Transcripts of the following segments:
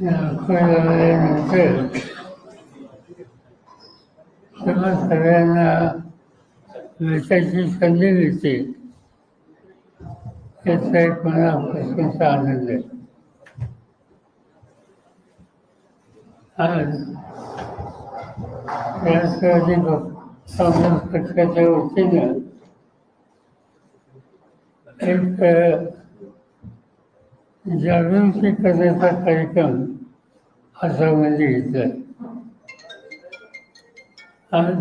दाखवल्यानंतर तेव्हा सगळ्यांना भेटायची संधी मिळते याचा एक मनापासूनचा आनंद आहे आज राष्ट्रवादी काँग्रेस पक्षाच्या वतीनं एक अ, जागृती करण्याचा कार्यक्रम आसाममध्ये म्हणजे घेतला आज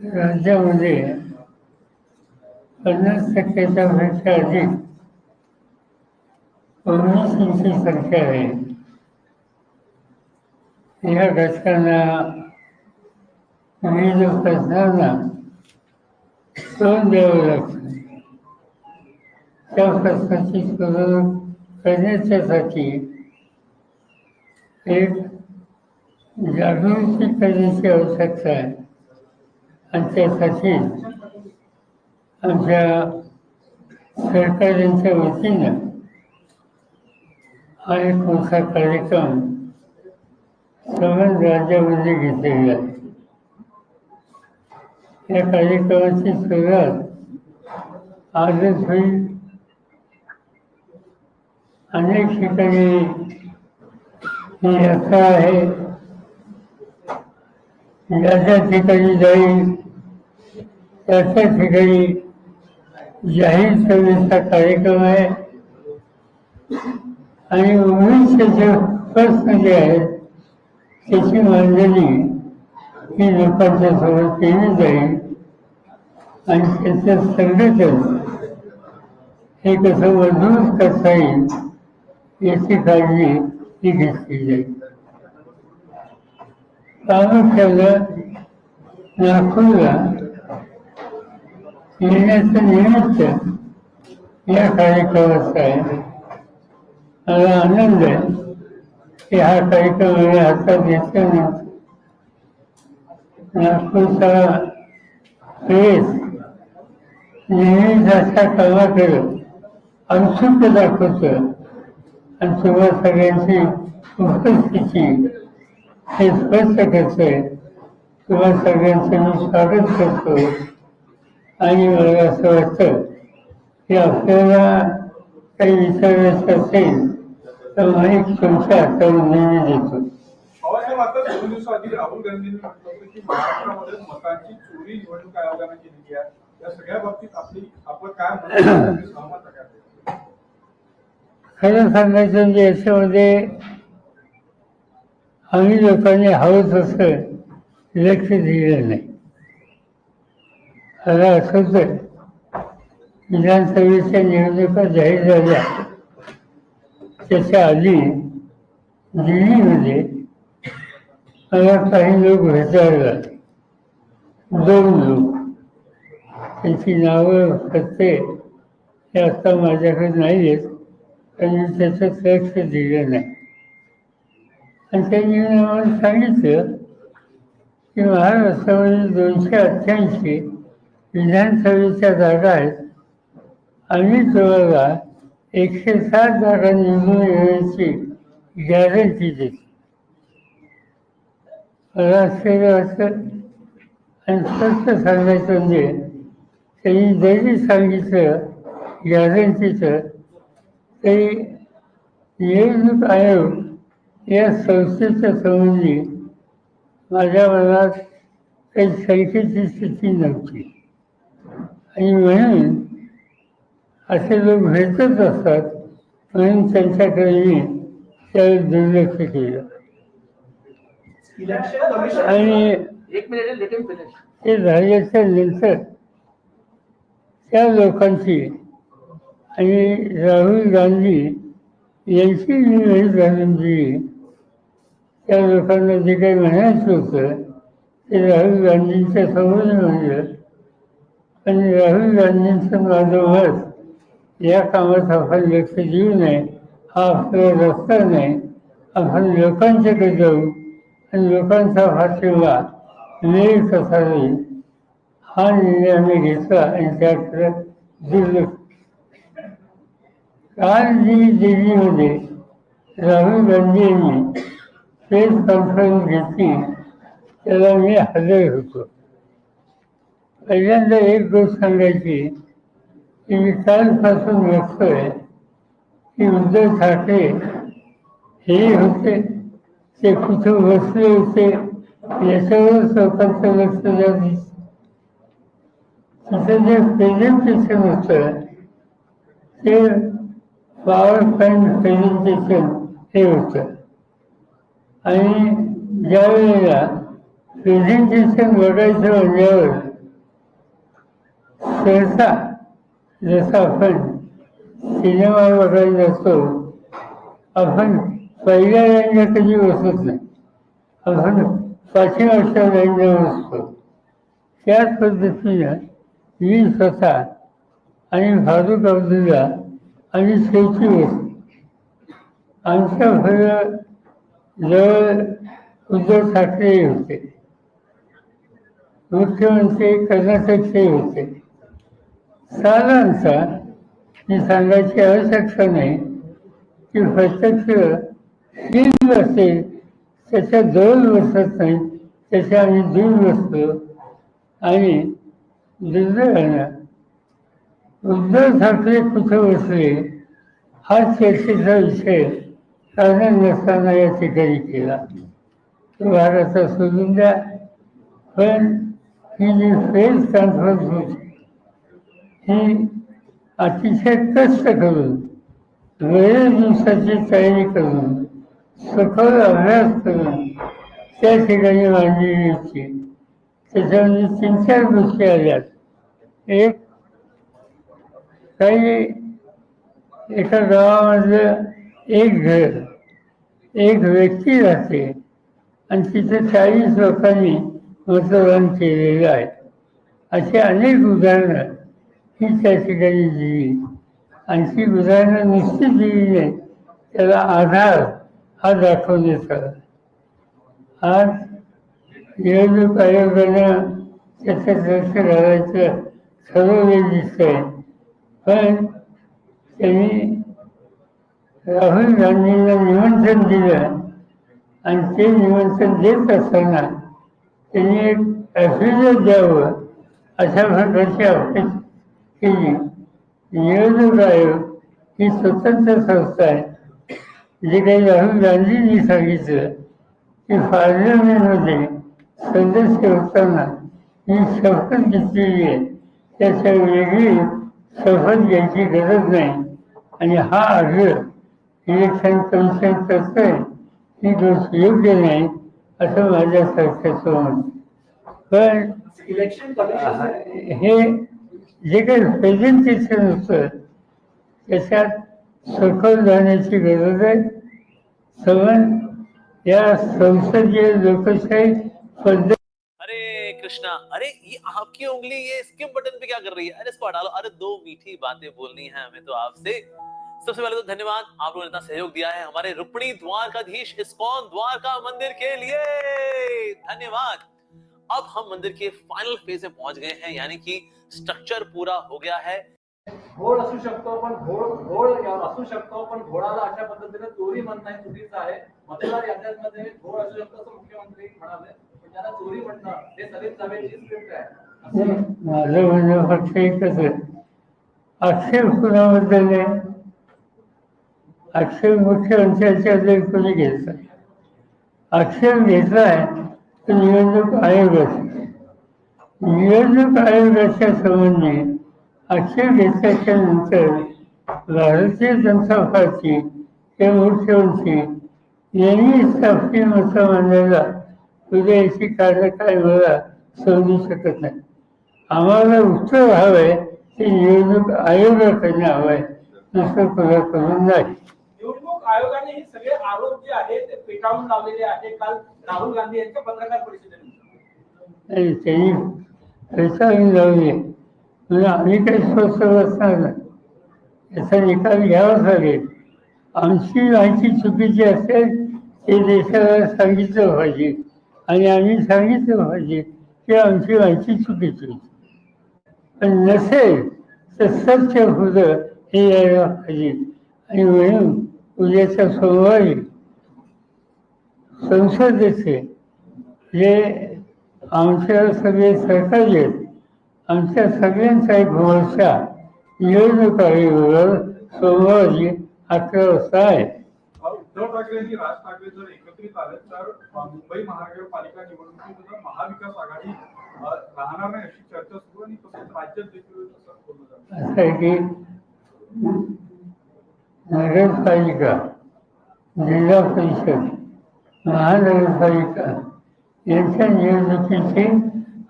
राज्यामध्ये पन्नास टक्क्याच्या पेक्षा अधिक ओबीसीची संख्या आहे. या घटकांना विविध प्रश्नांना तोंड द्यावं लागतं त्या प्रश्नाची सुधारणा करण्याच्यासाठी एक जागृती करण्याची आवश्यकता आहे. आणि त्यासाठी आमच्या सरकारांच्या वतीनं हा एक मोठा कार्यक्रम सर्व राज्यामध्ये घेतलेला आहे. या कार्यक्रमाची सुरुवात आजच होईल. अनेक ठिकाणी यात्रा आहे. ज्या ज्या ठिकाणी जाईल त्या ठिकाणी जाहीर सभेचा कार्यक्रम आहे. आणि उमेदचे प्रश्न जे आहेत त्याची मांडणी ही लोकांच्या समोर केली जाईल. आणि त्याचं संघटन हे कसं मजबूत करता येईल याची काळजी ही घेतली जाईल. प्रामुख्याने नागपूरला येण्याचं निमित्त या कार्यक्रमाचं आहे. मला आनंद आहे की हा कार्यक्रम मी हातात घेतल्यानंतर नागपूरचा प्रेस नेहमीच अशा कामाकडे औत्सुक्य दाखवतं आणि तुम्हा सगळ्यांची उपस्थिती हे स्पष्ट करतोय तुम्हा सगळ्यांचं मी स्वागत करतो. आणि मला असं वाटतं की आपल्याला काही विचारायचं असेल तर माहीत तुमच्या हातावर नेहमी देतो दोन दिवसाआधी राहुल गांधींनी म्हटलं होतं की महाराष्ट्रामध्ये मतांची चोरी निवडणूक आयोगाने केलेली आहे. या सगळ्या बाबतीत आपली आपण काय सहमत खरं सांगायचं म्हणजे याच्यामध्ये आम्ही लोकांनी हवं तसं लक्ष दिलं नाही. मला आठवतंय विधानसभेच्या निवडणुका जाहीर झाल्या. त्याच्या आधी दिल्लीमध्ये मला काही लोक भेटायला दोन लोक. त्यांची नावं पत्ते हे आता माझ्याकडे नाही आहेत त्यांनी त्याचं लक्ष दिलं नाही. आणि त्यांनी आम्हाला सांगितलं की महाराष्ट्रामध्ये दोनशे अठ्ठ्याऐंशी विधानसभेच्या जागा आहेत आम्ही तुम्हाला एकशे सात जागा निवडून येण्याची गॅरंटी देतो. मला आश्चर्य वाटतं आणि स्पष्ट सांगायचं म्हणजे त्यांनी जरी सांगितलं गॅरंटीचं तरी निवडणूक आयोग या संस्थेच्या संबंधी माझ्या मनात काही शंकेची स्थिती नव्हती. आणि म्हणून असे लोक भेटत असतात म्हणून त्यांच्याकडे मी त्यावेळी दुर्लक्ष केलं. आणि ते झाल्याच्यानंतर त्या लोकांची आणि राहुल गांधी यांची निवड घालून दिली त्या लोकांना जे काही म्हणायचं होतं ते राहुल गांधींच्या समोर म्हणलं आणि राहुल गांधींचं माझं मत या कामात आपण लक्ष देऊ नये हा आपला रस्ता नाही. आपण लोकांच्याकडे जाऊ आणि लोकांचा पाठिंबा मिळेल कसा होईल हा निर्णय आम्ही घेतला आणि त्याकडे दुर्लक्ष काल जी दिल्लीमध्ये राहुल गांधी यांनी प्रेस कॉन्फरन्स घेतली. त्याला मी हजर होतो. पहिल्यांदा एक गोष्ट सांगायची की मी कालपासून बघतोय की उद्धव ठाकरे हे होते ते कुठं बसले होते याच्यावर स्वतःचं लक्ष द्यावं तिथं जे प्रेझेंटेशन होतं ते पॉवर पॉईंट प्रेझेंटेशन हे होतं. आणि ज्या वेळेला प्रेझेंटेशन बघायचं म्हणल्यावर सहसा जसं आपण सिनेमा बघायला जातो आपण पहिल्या लाईनला कधी बसत नाही. आपण पाठीमागच्या लाईनला बसतो त्याच पद्धतीनं मी स्वतः आणि फारुख अब्दुल्ला आणि शेवटी आमच्या घरं जवळ उद्धव ठाकरे होते. मुख्यमंत्री कर्नाटकचे होते. साधारणतः मी सांगायची आवश्यकता नाही की प्रत्यक्ष तीन असेल त्याच्या दोन वर्षात नाही त्याच्या आम्ही दूर बसतो आणि दुसऱ्या उद्धव ठाकरे कुठं बसले हा चर्चेचा विषय कारण नसताना या ठिकाणी केला. तो भारताचा सोडून द्या पण ही जी प्रेस कॉन्फरन्स होती ही अतिशय कष्ट करून वेळ दिवसाची तयारी करून सखोल अभ्यास करून त्या ठिकाणी मांडलेली होती. त्याच्यामध्ये तीन चार गोष्टी आल्यात एक काही एका गावामधलं एक घर एक व्यक्ती राहते आणि तिथे चाळीस लोकांनी मतदान केलेलं आहे. अशी अनेक उदाहरणं ही त्या ठिकाणी दिली. आणि ती उदाहरणं नुसती दिली नाही त्याला आधार हा दाखवण्यात आला. आज निवडणूक आयोगानं त्याचं लक्ष घालायचं ठरवलं दिसतंय. पण त्यांनी राहुल गांधींना निमंत्रण दिलं आणि ते निमंत्रण देत असताना त्यांनी एक ॲफिडेविट द्यावं अशा प्रकारची अपेक्षा केली. निवडणूक आयोग ही स्वतंत्र संस्था आहे. जे काही राहुल गांधींनी सांगितलं की पार्लमेंटमध्ये सदस्य होताना ही शपथ घेतलेली आहे. त्याच्या वेगळी शपथ घ्यायची गरज नाही आणि हा अर्ज इलेक्शन कमिशन करतोय ही गोष्ट योग्य नाही असं माझ्यासारख्याचं मत पण हे जे काही प्रेझेंटेशन होतं त्याच्यात सखोल जाण्याची गरज आहे. सवन या संसदीय लोकशाही पद्धत कृष्णा, अरे, ये आपकी उंगली, ये स्किप बटन पे क्या कर रही है? अरे, इसको हटा लो। अरे, दो मीठी बातें बोलनी है हमें तो आपसे। सबसे पहले तो धन्यवाद, आप लोगों ने इतना सहयोग दिया है हमारे रुक्मिणी द्वारकाधीश इस्कॉन द्वारका मंदिर के लिए। धन्यवाद। अब हम मंदिर के फाइनल फ़ेज़ में पहुँच गए हैं, यानी कि स्ट्रक्चर पूरा हो गया है। घोड असू शकतो पण घोड घोड असू शकतो पण घोडाला अशा पद्धतीने चोरी म्हणणं चुकीचं आहे मतदार याद्यांमध्ये घोड असू शकतो असं मुख्यमंत्री म्हणाले त्याला चोरी म्हणणं हे सलीम सभेची स्क्रिप्ट आहे. माझं म्हणणं फक्त एकच आहे. आक्षेप कुणाबद्दल आहे आक्षेप मुख्यमंत्र्यांच्या बद्दल कोणी घेतला आक्षेप घेतलाय तर निवडणूक आयोगाचा निवडणूक आयोगाच्या संबंधी आक्षेप घेतल्याच्या नंतर भारतीय जनता पार्टी ते मुख्यमंत्री यांनी आपली मतं मांडायला याची कारण काय मला समजू शकत नाही. आम्हाला उत्तर हवंय ते निवडणूक आयोगाकडनं हवंय दुसरं कोणाकडून नाही. निवडणूक आयोगाने हे सगळे आरोप जे आहेत ते फेटाळून लावलेले आहे काल राहुल गांधी यांच्या पत्रकार परिषदेनंतर. त्यांनी लावले. म्हणजे आम्ही काही स्वस्त बसणार नाही. याचा निकाल घ्यावाच लागेल. आमची माहिती चुकीची असेल ते देशाला सांगितलं पाहिजे. आणि आम्ही सांगितलं पाहिजे की आमची माहिती चुकीची पण नसेल तर सत्य होतं हे यायला पाहिजे. आणि म्हणून उद्याच्या सोमवारी संसदेचे जे आमच्या सगळे सरकारी आहेत. आमच्या सगळ्यांचा एक मोर्चा निवडणूक आयोगावर सोमवारी अकरा वाजता आहे. उद्धव ठाकरे आणि राज ठाकरे जर एकत्रित आले तर मुंबई महानगरपालिका निवडणुकीत महाविकास आघाडी राहणार नाही अशी चर्चा सुरू आणि तसंच राज्यात देखील असं आहे की नगरपालिका जिल्हा परिषद महानगरपालिका यांच्या निवडणुकीची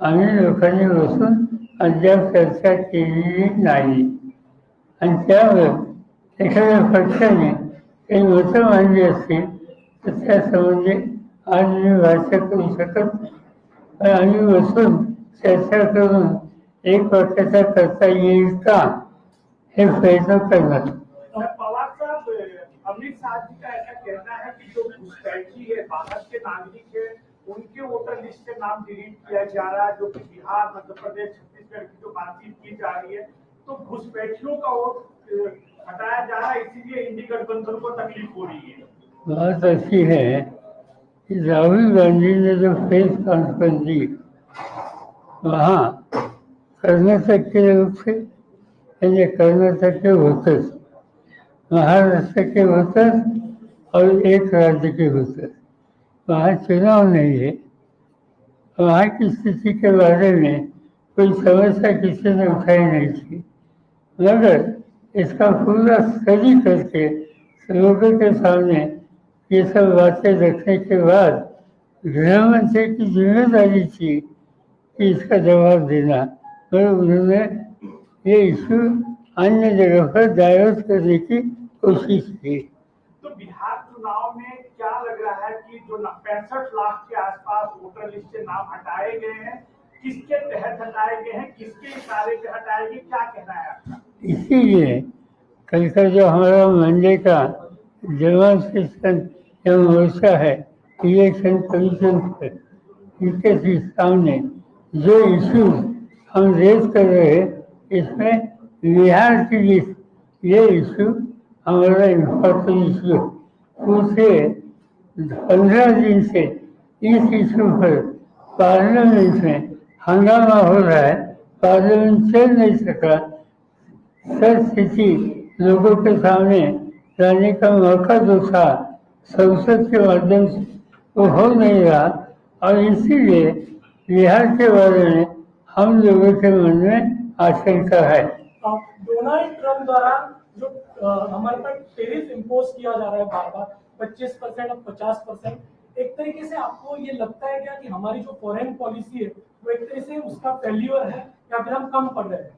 आम्ही लोकांनी बसून अद्याप चर्चा केलेली नाही. आणि त्यावर एखाद्या पक्षाने काही मतं मांडली असतील तर त्या संबंधी आज मी भाष्य करू शकत. पण आम्ही बसून चर्चा करून एक वर्षाचा करता येईल का हे प्रयत्न करणार अमित शाह जी का ऐसा कहना है कि जो घुसपैठी है बाहर के नागरिक है, उनके वोटर लिस्ट से नाम डिलीट किया जा रहा है, जो कि बिहार, मध्य प्रदेश, छत्तीसगढ़ की जो बातचीत की जा रही है तो घुसपैठियों का वोट हटाया जा रहा है, इसीलिए इंडी गठबंधन को तकलीफ़ हो रही है। बात ऐसी है राहुल गांधी ने जो प्रेस कॉन्फ्रेंस दी, वहाँ कर्नाटक के लोग थे, यानी कर्नाटक के वोटर्स महाराष्ट्र के वोटर्स और एक राज्य के वोटर्स वहाँ चुनाव नहीं है। वहाँ की स्थिति के बारे में कोई समस्या किसी ने उठाई नहीं थी। मगर इसका पूरा स्टडी करके लोगों के सामने ये सब बातें रखने के बाद गृह मंत्री की ज़िम्मेदारी थी कि इसका जवाब देना। पर उन्होंने ये इशू अन्य जगह पर डायवर्ट करने की कोशिश की। तो बिहार चुनाव में क्या लग रहा है कि जो पैंसठ लाख के आसपास वोटर लिस्ट से नाम हटाए गए हैं, किसके तहत हटाए गए हैं, किसके इशारे पे हटाए गए क्या कहना है आपका? इसीलिए कल का जो हमारा मंडे का डेमोन्स्ट्रेशन या मोर्चा है इलेक्शन कमीशन पर इनके सामने जो इशू हम रेज कर रहे हैं, इसमें बिहार की लिस्ट ये इशू हमारा इम्पोर्टेंट इशू पूछे पंद्रह दिन से इस इशू पर पार्लियामेंट में हंगामा हो रहा है पार्लियामेंट चल नहीं सका। सर लोगों के सामने लाने का मौका जो था, संसद के माध्यम से वो हो नहीं रहा। और इसीलिए बिहार के बारे में हम लोगों के मन में आशंका है। डोनाल्ड ट्रंप द्वारा जो हमारे पर टेरिफ इम्पोज किया जा रहा है बार बार 25 परसेंट और 50 परसेंट, एक तरीके से आपको ये लगता है क्या कि हमारी जो फॉरेन पॉलिसी है, वो एक तरह से उसका फेल्यूर है या फिर हम कम पड़ रहे हैं?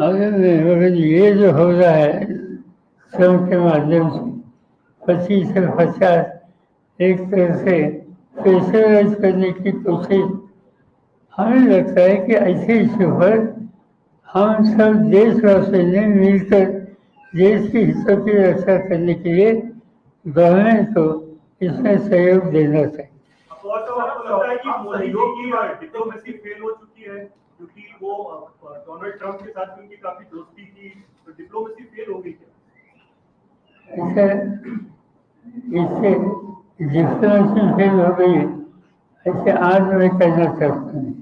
मगर ये जो हो रहा है श्रम के माध्यम से, पच्चीस से पचास, एक तरह से प्रेशराइज करने की कोशिश, हमें लगता है कि ऐसे इशू पर हम सब देशवासियों ने मिलकर देश के हितों की रक्षा करने के लिए गवर्नमेंट को इसमें सहयोग देना चाहिए। क्योंकि वो डोनाल्ड ट्रंप के साथ भी उनकी काफी दोस्ती थी तो डिप्लोमेसी फेल हो गई क्या? ऐसे इससे डिप्लोमेसी फेल हो गई ऐसे आज मैं कहना चाहता हूँ।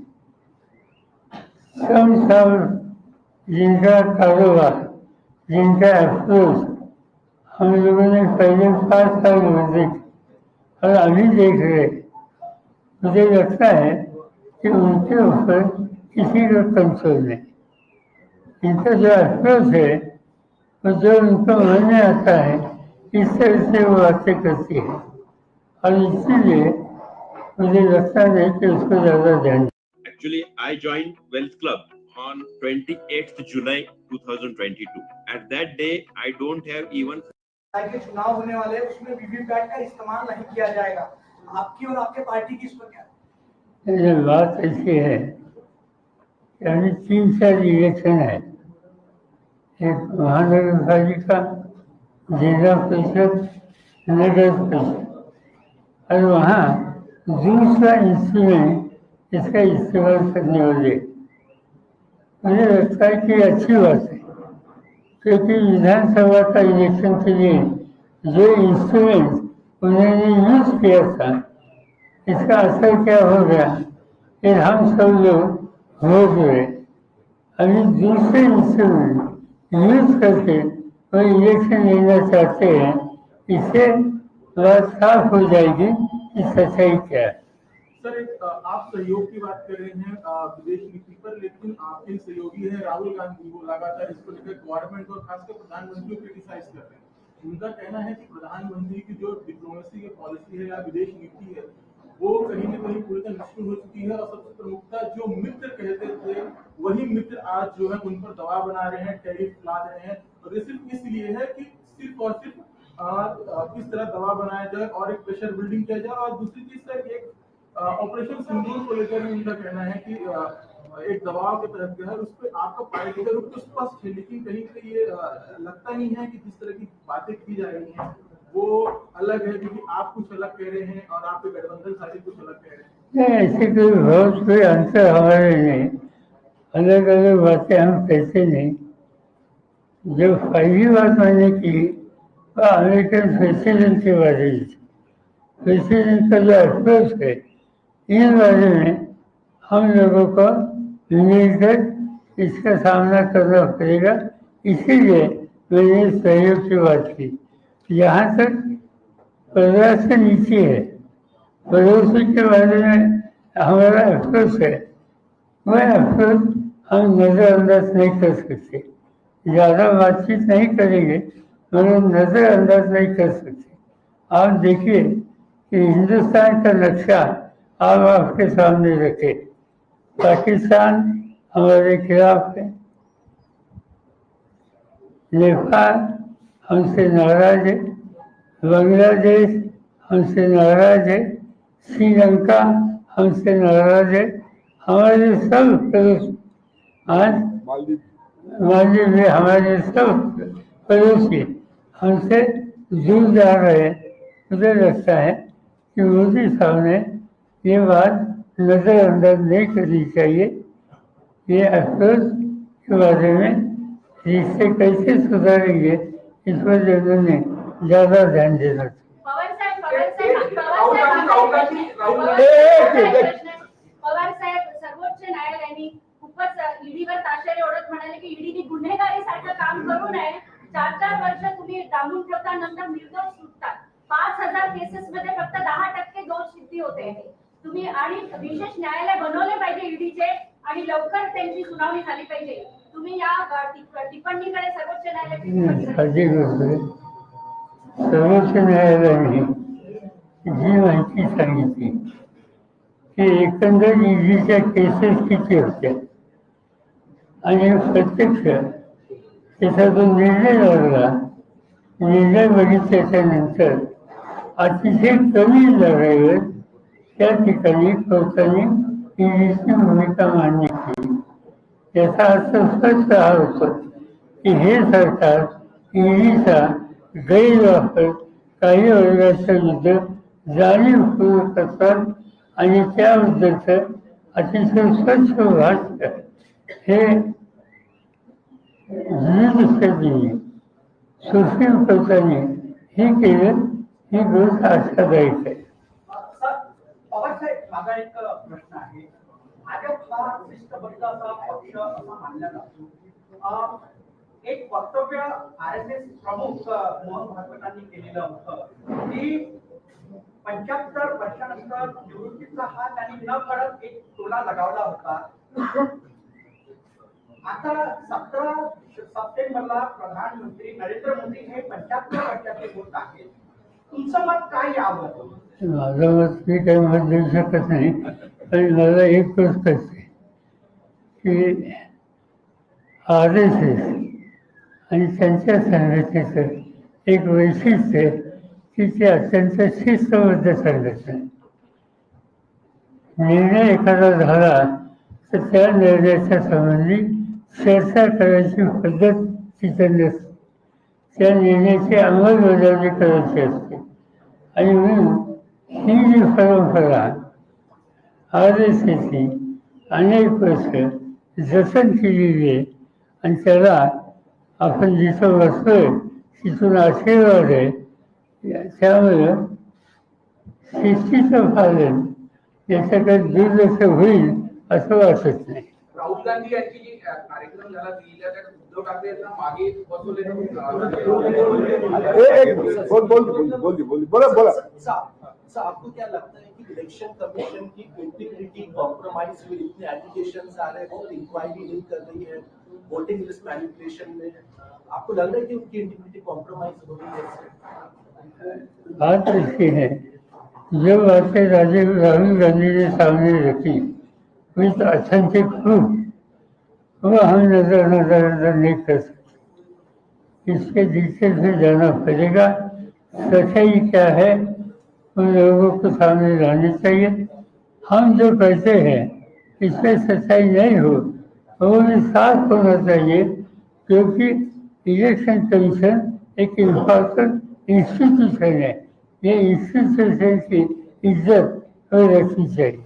सब सब जिनका कारोबार जिनका अफसोस हम लोगों ने पहले पाँच साल में देखे और अभी देख रहे मुझे लगता है कि उनके ऊपर किसी का कंट्रोल नहीं। इनका जो अफसोस है तो जो उनको मन में आता है इस तरह से वो बातें करती है। और इसीलिए मुझे लगता नहीं कि उसको ज़्यादा ध्यान Actually, I joined Wealth Club on 28th July 2022. At that day, I don't have even के चुनाव होने वाले हैं, उसमें वीवीपैट का इस्तेमाल नहीं किया जाएगा। आपकी और आपके पार्टी की इस पर क्या? ये बात ऐसी है अभी तीन चार इलेक्शन है। एक महानगर पालिका जिला परिषद नगर परिषद और वहाँ दूसरा इंस्ट्रूमेंट इसका इस्तेमाल करने वाले। मुझे लगता है कि अच्छी बात है, क्योंकि विधानसभा का इलेक्शन के लिए जो इंस्ट्रूमेंट उन्होंने यूज़ किया था, इसका असर क्या हो गया? फिर हम सब लोग गए अभी दूसरे इंस्ट्रूमेंट यूज़ करके वो इलेक्शन लेना चाहते हैं इससे बात साफ़ हो जाएगी कि सच्चाई क्या है। सर आप सहयोग की बात कर रहे हैं विदेश नीति पर लेकिन आपके सहयोगी हैं, राहुल गांधी वो लगातार इसको लेकर गवर्नमेंट और खासकर प्रधानमंत्री को क्रिटिसाइज कर रहे हैं। उनका कहना है कि प्रधानमंत्री की जो डिप्लोमेसी की पॉलिसी है या विदेश नीति है वो कहीं ना कहीं पूरी तरह निष्ठुर हो चुकी है और सबसे प्रमुखता जो मित्र कहते थे, वही मित्र आज जो है उन पर दबाव बना रहे हैं, टैरिफ ला रहे हैं। और ये सिर्फ़ इसलिए है कि सिर्फ़ और सिर्फ़ किस तरह दबाव बनाया जाए और एक प्रेशर बिल्डिंग किया जाए। और दूसरी चीज़ सर, एक ऑपरेशन सिंदूर को लेकर भी उनका कहना है कि एक दबाव के तहत जो है उस पर आपका पार्टी का रुख तो स्पष्ट है, लेकिन कहीं कहीं ये लगता नहीं है कि जिस तरह की बातें की जा रही हैं। वो अलग है क्योंकि आप कुछ अलग कह रहे हैं और आपके गठबंधन साथी कुछ अलग कह रहे हैं। ऐसे कोई बहुत कोई अंतर हमारे नहीं अलग अलग बातें हम कहते नहीं। जो पहली बात मैंने की, वो अमेरिकन प्रेसिडेंट के बारे में प्रेसिडेंट का जो अप्रोच है, इन बारे में हम लोगों को मिलकर इसका सामना करना पड़ेगा। इसीलिए मैंने सहयोग की बात की। यहाँ तक परराष्ट्र नीति है। पड़ोसी के बारे में हमारा अफसोस है। वह अफसोस हम नज़रअंदाज नहीं कर सकते। ज़्यादा बातचीत नहीं करेंगे, मगर नज़रअंदाज नहीं कर सकते। आप देखिए कि हिंदुस्तान का नक्शा आप आपके सामने रखे। पाकिस्तान हमारे खिलाफ है। नेपाल हमसे नाराज़ है बांग्लादेश हमसे नाराज़ है श्रीलंका हमसे नाराज़ है हमारे सब पड़ोस आज मालदीव। में हमारे सब पड़ोसी हमसे दूर जा रहे हैं। मुझे लगता है कि मोदी साहब ने ये बात नज़रअंदाज नहीं करनी चाहिए। ये अफसोस के बारे में रिश्ते कैसे सुधारेंगे? इस पर उन्होंने ज़्यादा ध्यान देना पवार साहेब. पवार साहेब सर्वोच्च न्यायालयाने खूपच ईडीवर ताशेरे ओढत म्हणाले की ईडीने गुन्हेगारी सारखं काम करू नये. चार चार वर्ष तुम्ही डांबून ठेवता नंतर निर्दोष सुटतात पाच हजार केसेस मध्ये फक्त दहा टक्के दोष सिद्धी होते. तुम्ही आणि विशेष न्यायालय बनवले पाहिजे ईडीचे आणि लवकर त्यांची सुनावणी झाली पाहिजे. तुम्ही या टिप्पणीकडे सर्वोच्च आहे. सर्वोच्च न्यायालयाने जी माहिती सांगितली. की एकंदर ईडीच्या केसेस किती होत्या? आणि प्रत्यक्ष त्याच्यातून निर्णय लागला. निर्णय बघितल्याच्या नंतर अतिशय कमी लढाईवर त्या ठिकाणी कोर्टाने ईडीची भूमिका मान्य केली याचा अर्थ स्पष्ट हा होतो की हे सरकार ईडीचा गैरवापर काही वर्गाच्या विरुद्ध जाणीवपूर्वक करतात आणि त्याबद्दलचं अतिशय स्वच्छ भाष्य हे विविध सुशील सुप्रीम हे केलं ही गोष्ट आशादायक आहे. माझा एक प्रश्न आहे. भाजप हा शिस्तबद्ध पक्ष असा मानला जातो. एक वक्तव्य आर एस एस प्रमुख मोहन भागवतांनी केलेलं होतं. की पंच्याहत्तर वर्षानंतर निवृत्तीचा हा त्यांनी न कळत एक टोला लगावला होता. आता सतरा सप्टेंबरला प्रधानमंत्री नरेंद्र मोदी हे पंच्याहत्तर वर्षाचे होत आहेत. तुमचं मत काय यावर माझं मत मी काही मत देऊ शकत नाही पण मला एक कळते की आर एस एस आणि त्यांच्या संघटनेचं एक वैशिष्ट्य आहे की ते अत्यंत शिस्तबद्ध संघटना निर्णय एखादा झाला तर त्या निर्णयाच्या संबंधी चर्चा करायची पद्धत तिथं नसते. त्या निर्णयाची अंमलबजावणी करायची असते. आणि म्हणून ही जी परंपरा आर एस एसची अनेक वर्ष जतन केलेली आहे आणि त्याला आपण जिथं बसतोय तिथून आशीर्वाद आहे त्यामुळं त्यामुळे शिस्तीचं पालन याच्याकडे दुर्लक्ष होईल असं वाटत नाही. राहुल गांधी यांची जी कार्यक्रम झाला दिल्लीला उद्धव ठाकरे यांना मागे बसवले ए, एक मिनिट. बोल बोल बोल बोल बोल बोल बोला. बोला सर आपको क्या लगता है कि इलेक्शन कमीशन की इंटीग्रिटी कॉम्प्रोमाइज हुई इतने एलिगेशन आ रहे हैं बहुत इंक्वायरी नहीं कर रही है वोटिंग लिस्ट मैनिपुलेशन में? आपको लग रहा है कि उनकी इंटीग्रिटी कॉम्प्रोमाइज हो रही है? बात ऐसी है। जो बातें राजीव राहुल गांधी ने सामने रखी विथ ऑथेंटिक प्रूफ वो हम नज़र नज़र नहीं कर सकते। इसके डिटेल से जाना पड़ेगा, सच्चाई क्या है, उन लोगों को सामने लानी चाहिए। हम जो कहते हैं, इसमें सच्चाई नहीं हो वो भी साफ़ होना चाहिए, क्योंकि इलेक्शन कमीशन एक इंपॉर्टेंट इंस्टीट्यूशन है। ये इंस्टीट्यूशन की इज़्ज़त रखनी चाहिए।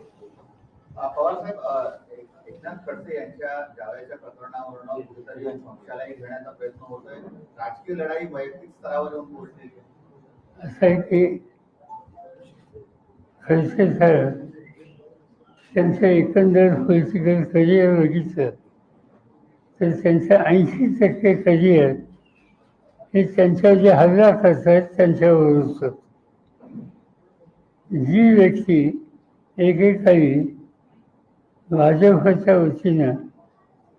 पवार साहेब एकनाथ खडसे यांच्या जावेच्या प्रकरणावरून कुठेतरी पक्षालाही घेण्याचा प्रयत्न होतोय. राजकीय लढाई वैयक्तिक स्तरावर येऊन पोहोचली. असं आहे की खडसे सर त्यांचं एकंदर पॉलिटिकल करिअर बघितलं तर त्यांचं ऐंशी टक्के करिअर हे त्यांच्यावर जे हल्ला करतात त्यांच्यावर होतं. जी व्यक्ती एकेकाळी भाजपच्या वतीनं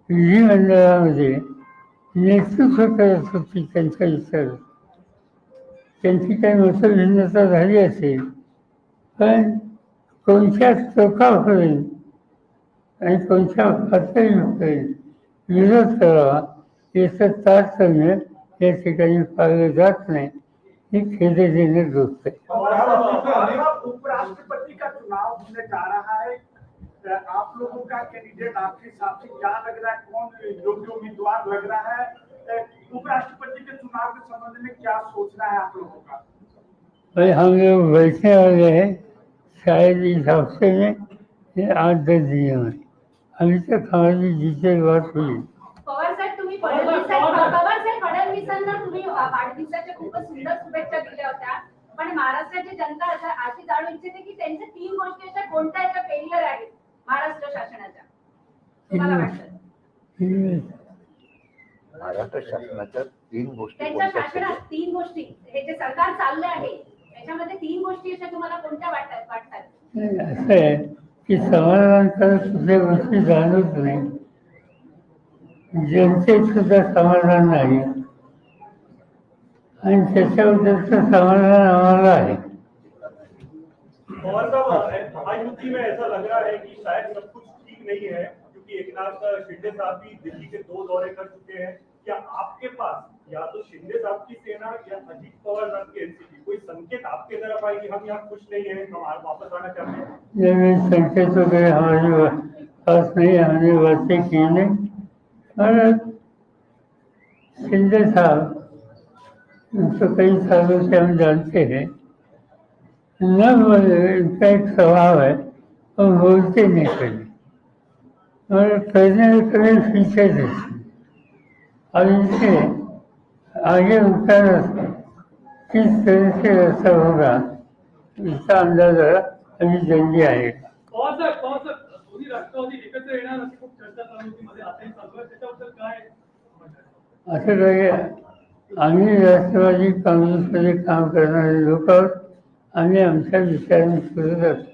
विधिमंडळामध्ये नेतृत्व करत होती त्यांच्या इतर त्यांची काही मतभिन्नता झाली असेल पण कोणत्या टोकापर्यंत आणि कोणत्या पातळीपर्यंत विरोध करावा याचं तारतम्य या ठिकाणी पाळलं जात नाही ही खेदजनक गोष्ट आहे आप लोगों का कैंडिडेट आपके हिसाब से क्या लग रहा है? कौन योग्य उम्मीदवार लग रहा है? उपराष्ट्रपति के चुनाव के संबंध में क्या सोचना है आप लोगों का? भाई हम लोग बैठने वाले हैं शायद इस हफ्ते में या आठ दस दिनों में अभी तक हमारी डिटेल बात हुई? पवार साहेब तुम्ही फडणवीसांना पवार साहेब. फडणवीसांना तुम्ही वाढदिवसाच्या खूपच सुंदर शुभेच्छा दिल्या होत्या. पण महाराष्ट्राची जनता अशा अशी जाणू इच्छिते की त्यांच्या तीन गोष्टी अशा कोणत्या याच्या फेलियर आहेत. महाराष्ट्र शासनाच्या. तुम्हाला वाटतं? महाराष्ट्र शासनाच्या तीन गोष्टी त्यांच्या शासनात तीन गोष्टी. हे जे सरकार चाललं आहे त्याच्यामध्ये तीन गोष्टी अशा तुम्हाला कोणत्या वाटतात वाटतात? नाही, असं आहे की समाधानकारक कुठल्या गोष्टी जाणवत नाही जनतेत सुद्धा समाधान नाही. आणि त्याच्याबद्दलचं समाधान आम्हाला आहे. पवार साहब महायुति में ऐसा लग रहा है कि शायद सब कुछ ठीक नहीं है, क्योंकि एकनाथ शिंदे साहब भी दिल्ली के दो दौरे कर चुके हैं। क्या आपके पास या तो शिंदे साहब की सेना या अजीत पवार साहब की एनसीपी? कोई संकेत आपके तरफ़ आए कि हम यहाँ खुश नहीं है, हम वापस आना चाहते हैं? संकेत वगैरह हमारे पास नहीं हमने बातें की नहीं? और शिंदे साहब, उनको कई सालों से हम जानते हैं। न बोले इनका एक स्वभाव है वो बोलते नहीं कभी और करने में कभी पीछे देते और इनसे आगे उनका रास्ता किस तरह से रास्ता होगा इसका अंदाजा आताही चालू आहे? असं काही आम्ही राष्ट्रवादी काँग्रेसमध्ये काम करणारे लोक आहोत. आम्ही आमच्या विचारांनी करत असतो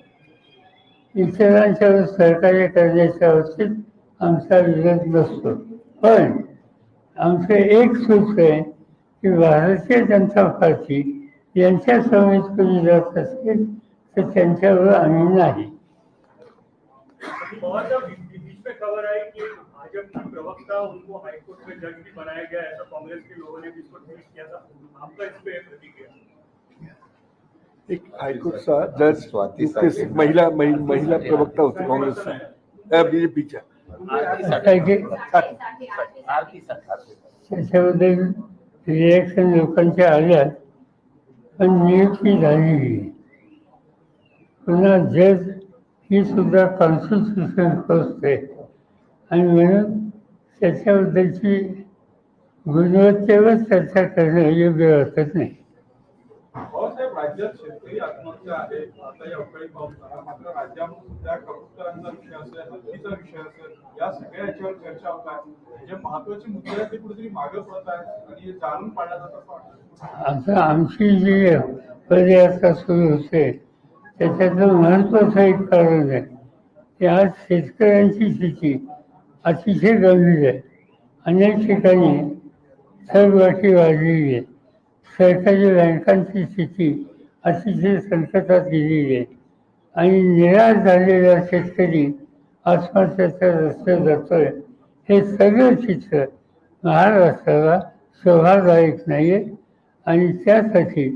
इतरांच्यावर सहकार्य करण्याच्या बाबतीत आमचा विरोध नसतो. पण आमचं एक सूत्र आहे की भारतीय जनता पार्टी यांच्या समेत कोणी जात असेल तर त्यांच्यावर आम्ही नाही. खबर आई कि भाजपा की प्रवक्ता उनको हाईकोर्ट में जज भी बनाया गया ऐसा कांग्रेस के लोगों ने भी इसको ट्वीट किया था. आपका इस पे प्रतिक्रिया? एक हायकोर्टचा जज स्वाती नुकतेच. महिला महि- महिला प्रवक्ता होते काँग्रेसचा बीजेपीच्या काय की. त्याच्याबद्दल रिॲक्शन लोकांच्या आल्यात पण नियुक्ती आहे. पुन्हा जज ही सुद्धा कॉन्स्टिट्युशन आहे आणि म्हणून त्याच्याबद्दलची गुणवत्तेवर चर्चा करणं योग्य वाटत नाही राज्यात शेतकरी आत्महत्या आहे आता या अवकाळी पावसाळा मात्र राज्यामध्ये सुद्धा कबुतरांचा विषय असेल हत्तीचा विषय असेल या सगळ्या याच्यावर चर्चा होत आहे जे महत्त्वाचे मुद्दे आहेत ते कुठेतरी मागे पडत आहेत आणि हे जाणून पाडल्या जातात असं आता आमची जी पदयात्रा सुरू होते त्याच्यातलं महत्वाचं एक कारण आहे की आज शेतकऱ्यांची स्थिती अतिशय गंभीर आहे. अनेक ठिकाणी थरवाटी वाढलेली आहे. सरकारी बँकांची स्थिती अतिशय संकटात गेलेली आहे आणि निराश झालेला शेतकरी आत्महत्याच्या रस्त्यावर जातोय. हे सगळं चित्र महाराष्ट्राला शोभादायक नाही आहे आणि त्यासाठी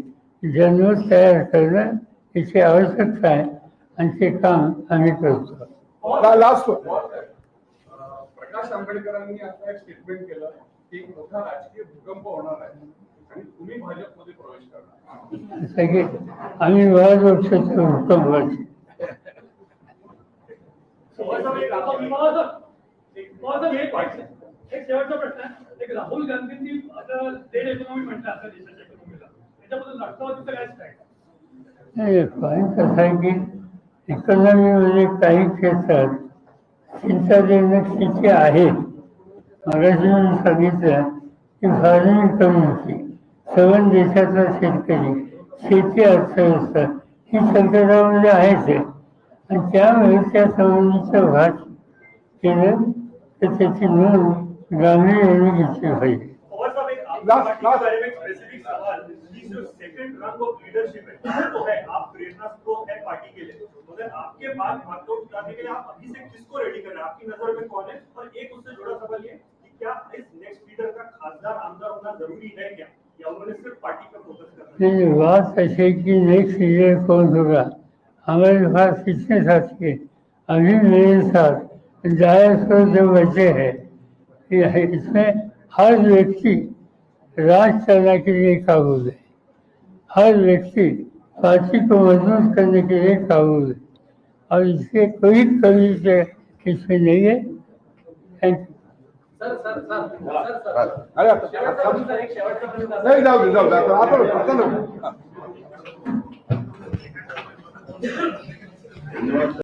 जनमत तयार करणं याची आवश्यकता आहे. आणि ते काम आम्ही करतो. प्रकाश आंबेडकरांनी आता एक स्टेटमेंट केलं की एक मोठा राजकीय भूकंप होणार आहे. आम्ही एक शेवटचा प्रश्न आहे. एक राहुल गांधींनी आता डेड इकॉनॉमी म्हटलं आता देशाच्या इकॉनॉमीला त्याच्याबद्दल राष्ट्रवादीचं काय स्टँड नाही पॉईंट असा आहे की इकॉनॉमीमध्ये काही क्षेत्रात चिंताजनक स्थिती आहे. मगाशी मी सांगितलं की फार्मिंग कम्युनिटी सवन देशातला शेतकरी शेती अर्थव्यवस्था ही संकटामध्ये आहेच आहे आणि त्यावेळेस त्या संबंधीचं भाग केलं तर त्याची नोंद गांभीर्याने घेतली पाहिजे आपकी एक आपके बाद के लिए आप अभी से किसको रेडी कर रहे हैं आपकी नजर में कौन है और एक उससे जुड़ा सवाल ये कि क्या इस नेक्स्ट लीडर का खासदार आमदार होना जरूरी है क्या नहीं, बात ऐसे की कि नेक्स्ट कौन होगा? हमारे पास कितने साथी हैं? अभी मेरे साथ जायज़ सौ जो बचे हैं। इसमें हर व्यक्ति राज चलने के लिए काबुल है। हर व्यक्ति पार्टी को मज़बूत करने के लिए काबुल है। और इसके कोई से इसमें नहीं है। थैंक यू अरे नाही जाऊ दे जाऊ दे आता नको.